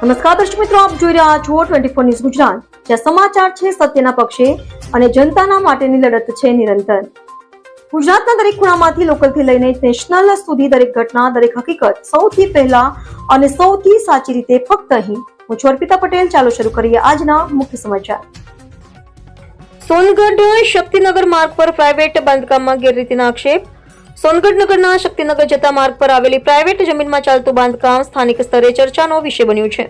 નમસ્કાર દર્શક મિત્રો, આપ જોઈ રહ્યા છો ટ્વેન્ટી ફોર ન્યૂઝ ગુજરાત. જ્યાં સમાચાર છે સત્યના પક્ષે અને જનતાના માટેની લડત છે નિરંતર. ગુજરાતના દરેક ખૂણામાંથી લોકલથી લઈને નેશનલ સુધી દરેક ઘટના, દરેક હકીકત સૌથી પહેલા અને સૌથી સાચી રીતે ફક્ત અહીં. હું છું અર્પિતા પટેલ. ચાલો શરૂ કરીએ આજના મુખ્ય સમાચાર. સોનગઢ શક્તિનગર માર્ગ પર પ્રાઇવેટ બાંધકામમાં ગેરરીતિના આક્ષેપ. સોનગઢ નગરના શક્તિનગર જતા માર્ગ પર આવેલી પ્રાઇવેટ જમીનમાં ચાલતું બાંધકામ સ્થાનિક સ્તરે ચર્ચાનો વિષય બન્યું છે.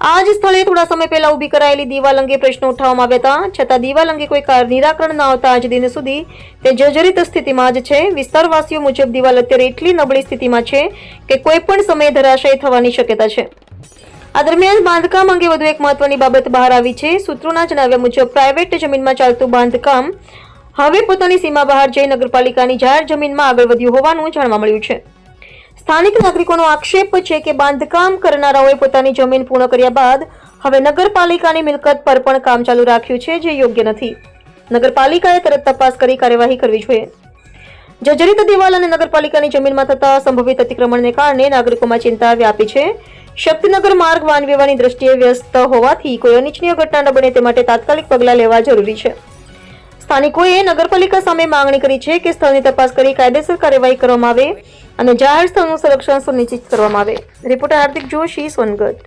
આ જ સ્થળે થોડા સમય પહેલા ઊભી કરાયેલી દિવાલ અંગે પ્રશ્નો ઉઠાવવામાં આવ્યા હતા. છતાં દિવાલ અંગે કોઈ કાર- નિરાકરણ ન આવતા આજ દિન સુધી તે જર્જરિત સ્થિતિમાં જ છે. વિસ્તારવાસીઓ મુજબ દિવાલ અત્યારે એટલી નબળી સ્થિતિમાં છે કે કોઈ પણ સમયે ધરાશય થવાની શક્યતા છે. આ દરમિયાન બાંધકામ અંગે વધુ એક મહત્વની બાબત બહાર આવી છે. સૂત્રોના જણાવ્યા મુજબ પ્રાઇવેટ જમીનમાં ચાલતું બાંધકામ હવે પોતાની સીમા બહાર જઈ નગરપાલિકાની જાહેર જમીનમાં આગળ વધ્યું હોવાનું જાણવા મળ્યું છે. સ્થાનિક નાગરિકોનો આક્ષેપ છે કે બાંધકામ કરનારાઓએ પોતાની જમીન પૂર્ણ કર્યા બાદ હવે નગરપાલિકાની મિલકત પર પણ કામ ચાલુ રાખ્યું છે જે યોગ્ય નથી. નગરપાલિકાએ તરત તપાસ કરી કાર્યવાહી કરવી જોઈએ. જર્જરિત દિવાલ અને નગરપાલિકાની જમીનમાં થતા સંભવિત અતિક્રમણને કારણે નાગરિકોમાં ચિંતા વ્યાપી છે. શક્તિનગર માર્ગ વાહન વ્યવહારની દ્રષ્ટિએ વ્યસ્ત હોવાથી કોઈ અનિચ્છનીય ઘટના ન બને તે માટે તાત્કાલિક પગલાં લેવા જરૂરી છે. સ્થાનિકોએ નગરપાલિકા સામે માંગણી કરી છે કે સ્થળની તપાસ કરી કાયદેસર કાર્યવાહી કરવામાં આવે અને જાહેર સ્થળનું સંરક્ષણ સુનિશ્ચિત કરવામાં આવે. રિપોર્ટર હાર્દિક જોશી સોનગઢ.